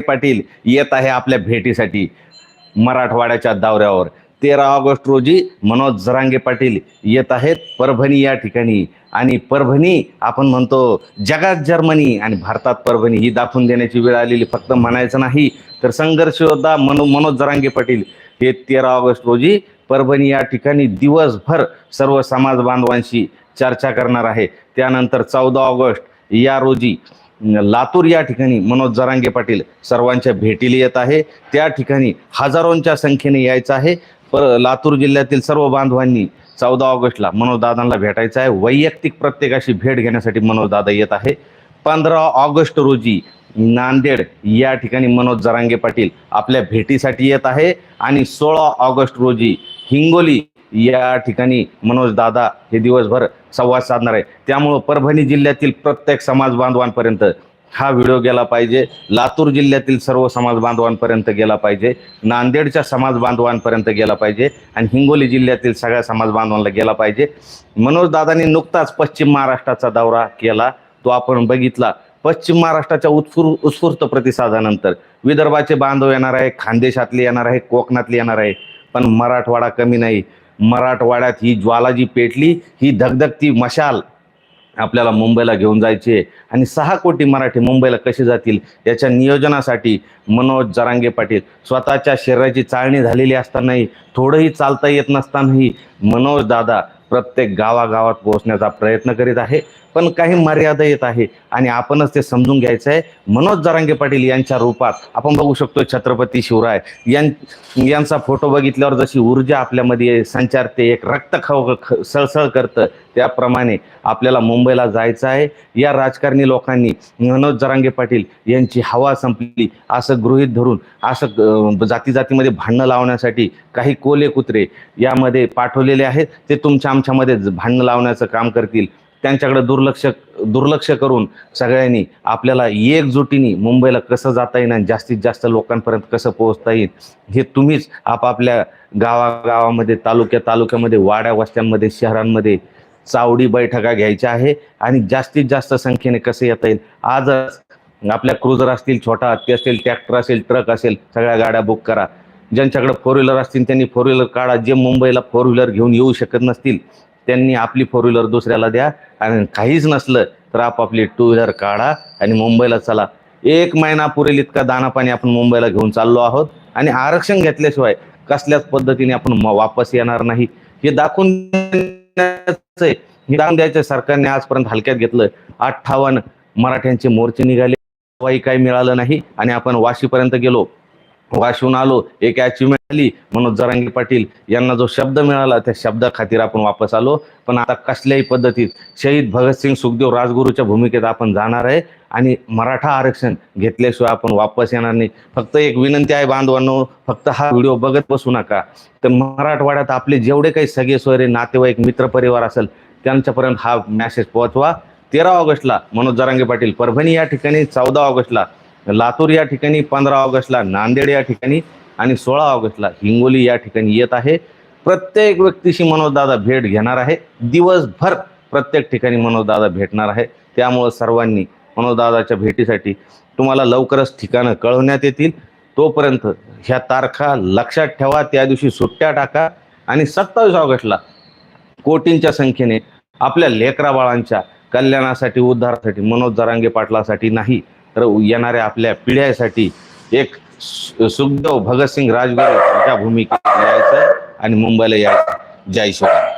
पाटील येत आहे आपल्या भेटीसाठी मराठवाड्याच्या दौऱ्यावर. तेरा ऑगस्ट रोजी मनोज जरांगे पाटील येत आहेत परभणी या ठिकाणी. आणि परभणी आपण म्हणतो जगात जर्मनी आणि भारतात परभणी ही दाखवून देण्याची वेळ आलेली फक्त म्हणायचं नाही. तर संघर्ष योद्धा मनो मनोज जरांगे पाटील हे तेरा ऑगस्ट रोजी परभणी या ठिकाणी दिवसभर सर्व समाज बांधवांशी चर्चा करणार आहे. त्यानंतर चौदा ऑगस्ट या रोजी लातूर या ठिकाणी मनोज जरांगे पाटील सर्वांच्या भेटीला येत आहे. त्या ठिकाणी हजारोंच्या संख्येने यायचं आहे. पर लातूर जिल्ह्यातील सर्व बांधवांनी चौदा ऑगस्टला मनोजदादांना भेटायचं आहे. वैयक्तिक प्रत्येकाशी भेट घेण्यासाठी मनोजदादा येत आहे. पंधरा ऑगस्ट रोजी नांदेड या ठिकाणी मनोज जरांगे पाटील आपल्या भेटीसाठी येत आहे. आणि सोळा ऑगस्ट रोजी हिंगोली या ठिकाणी मनोज दादा हे दिवसभर संवाद साधणार आहे. त्यामुळं परभणी जिल्ह्यातील प्रत्येक समाज बांधवांपर्यंत हा व्हिडिओ गेला पाहिजे. लातूर जिल्ह्यातील सर्व समाज बांधवांपर्यंत गेला पाहिजे. नांदेडच्या समाज बांधवांपर्यंत गेला पाहिजे. आणि हिंगोली जिल्ह्यातील सगळ्या समाज बांधवांना गेला पाहिजे. मनोज दादांनी नुकताच पश्चिम महाराष्ट्राचा दौरा केला. तो आपण बघितला. पश्चिम महाराष्ट्राच्या उत्स्फूर उत्स्फूर्त प्रतिसादानंतर विदर्भाचे बांधव येणार आहे खानदेशातले येणार आहे कोकणातले येणार आहे. पण मराठवाडा कमी नाही. मराठवाड्यात ही ज्वालाजी पेटली ही धगधगती मशाल आपल्याला मुंबईला घेऊन जायची आहे. आणि सहा कोटी मराठी मुंबईला कसे जातील याच्या नियोजनासाठी मनोज जरांगे पाटील स्वतःच्या शरीराची चाळणी झालेली असतानाही थोडंही चालता येत नसतानाही मनोज दादा प्रत्येक गावागावात पोहोचण्याचा प्रयत्न करीत आहे. पण काही मर्यादा येत आहे. आणि आपणच ते समजून घ्यायचं आहे मनोज जरांगे पाटील यांच्या रूपात आपण बघू शकतो छत्रपती शिवराय. यां यांचा फोटो बघितल्यावर जशी ऊर्जा आपल्यामध्ये संचारते एक रक्त खव ख- सळसळ करतं त्याप्रमाणे आपल्याला मुंबईला जायचं आहे. या राजकारणी लोकांनी मनोज जरांगे पाटील यांची हवा संपली असं गृहीत धरून असं जाती जातीमध्ये भांडणं लावण्यासाठी काही कोले कुत्रे यामध्ये पाठवलेले आहेत. ते तुमच्या आमच्यामध्ये भांडणं लावण्याचं काम करतील. त्यांच्याकडे दुर्लक्ष दुर्लक्ष करून सगळ्यांनी आपल्याला एकजुटीने मुंबईला कसं जाता येईल आणि जास्तीत जास्त लोकांपर्यंत कसं पोहोचता येईल हे तुम्हीच आपापल्या गावागावामध्ये तालुक्या तालुक्यामध्ये वाड्या वस्त्यांमध्ये शहरांमध्ये चावडी बैठका घ्यायच्या आहे आणि जास्तीत जास्त संख्येने कसं येता येईल. आजच आपल्या क्रुझर असतील छोटा हत्ती असतील ट्रॅक्टर असेल ट्रक असेल सगळ्या गाड्या बुक करा. ज्यांच्याकडे फोर व्हीलर असतील त्यांनी फोर व्हीलर काढा. जे मुंबईला फोर व्हीलर घेऊन येऊ शकत नसतील त्यांनी आपली फोर व्हीलर दुसऱ्याला द्या. आणि काहीच नसलं तर आपापली टू व्हीलर काढा आणि मुंबईला चला. एक महिना पुरेल इतका दाना पाणी आपण मुंबईला घेऊन चाललो आहोत. आणि आरक्षण घेतल्याशिवाय कसल्याच पद्धतीने आपण म- वापस येणार नाही. हे दाखवून द्यायचं हे दाखवून द्यायचं सरकारने आजपर्यंत हलक्यात घेतलं. अठ्ठावन्न मराठ्यांचे मोर्चे निघाले. काही मिळालं नाही. आणि आपण वाशीपर्यंत गेलो. वाशिवून आलो एक अचिव्हमेंट झाली मनोज जरांगी पाटील यांना जो शब्द मिळाला त्या शब्दा खातीर आपण वापस आलो. पण आता कसल्याही पद्धतीत शहीद भगतसिंग सुखदेव राजगुरूच्या भूमिकेत आपण जाणार आहे आणि मराठा आरक्षण घेतल्याशिवाय आपण वापस येणार नाही. फक्त एक विनंती आहे बांधवांनो फक्त हा व्हिडिओ बघत बसू नका. तर मराठवाड्यात आपले जेवढे काही सगळे सोयरे नातेवाईक मित्रपरिवार असेल त्यांच्यापर्यंत हा मॅसेज पोहोचवा. तेरा ऑगस्टला मनोज जरांगे पाटील परभणी या ठिकाणी चौदा ऑगस्टला लातूर या ठिकाणी पंधरा ऑगस्टला नांदेड या ठिकाणी आणि सोळा ऑगस्टला हिंगोली या ठिकाणी येत आहे. प्रत्येक व्यक्तीशी मनोजदादा भेट घेणार आहे. दिवसभर प्रत्येक ठिकाणी मनोजदादा भेटणार आहे. त्यामुळं सर्वांनी मनोजदादाच्या भेटीसाठी तुम्हाला लवकरच ठिकाणं कळवण्यात येतील. तोपर्यंत ह्या तारखा लक्षात ठेवा. त्या दिवशी सुट्ट्या टाका आणि सत्तावीस ऑगस्टला कोटींच्या संख्येने आपल्या लेकरा बाळांच्या कल्याणासाठी उद्धारासाठी मनोज जरांगे पाटलासाठी नाही येणाऱ्या आपल्या पिढ्यासाठी एक सुखदेव भगतसिंग राजगुरू या भूमिकेत यायचं आणि मुंबईला यायचं. जय शिवराय.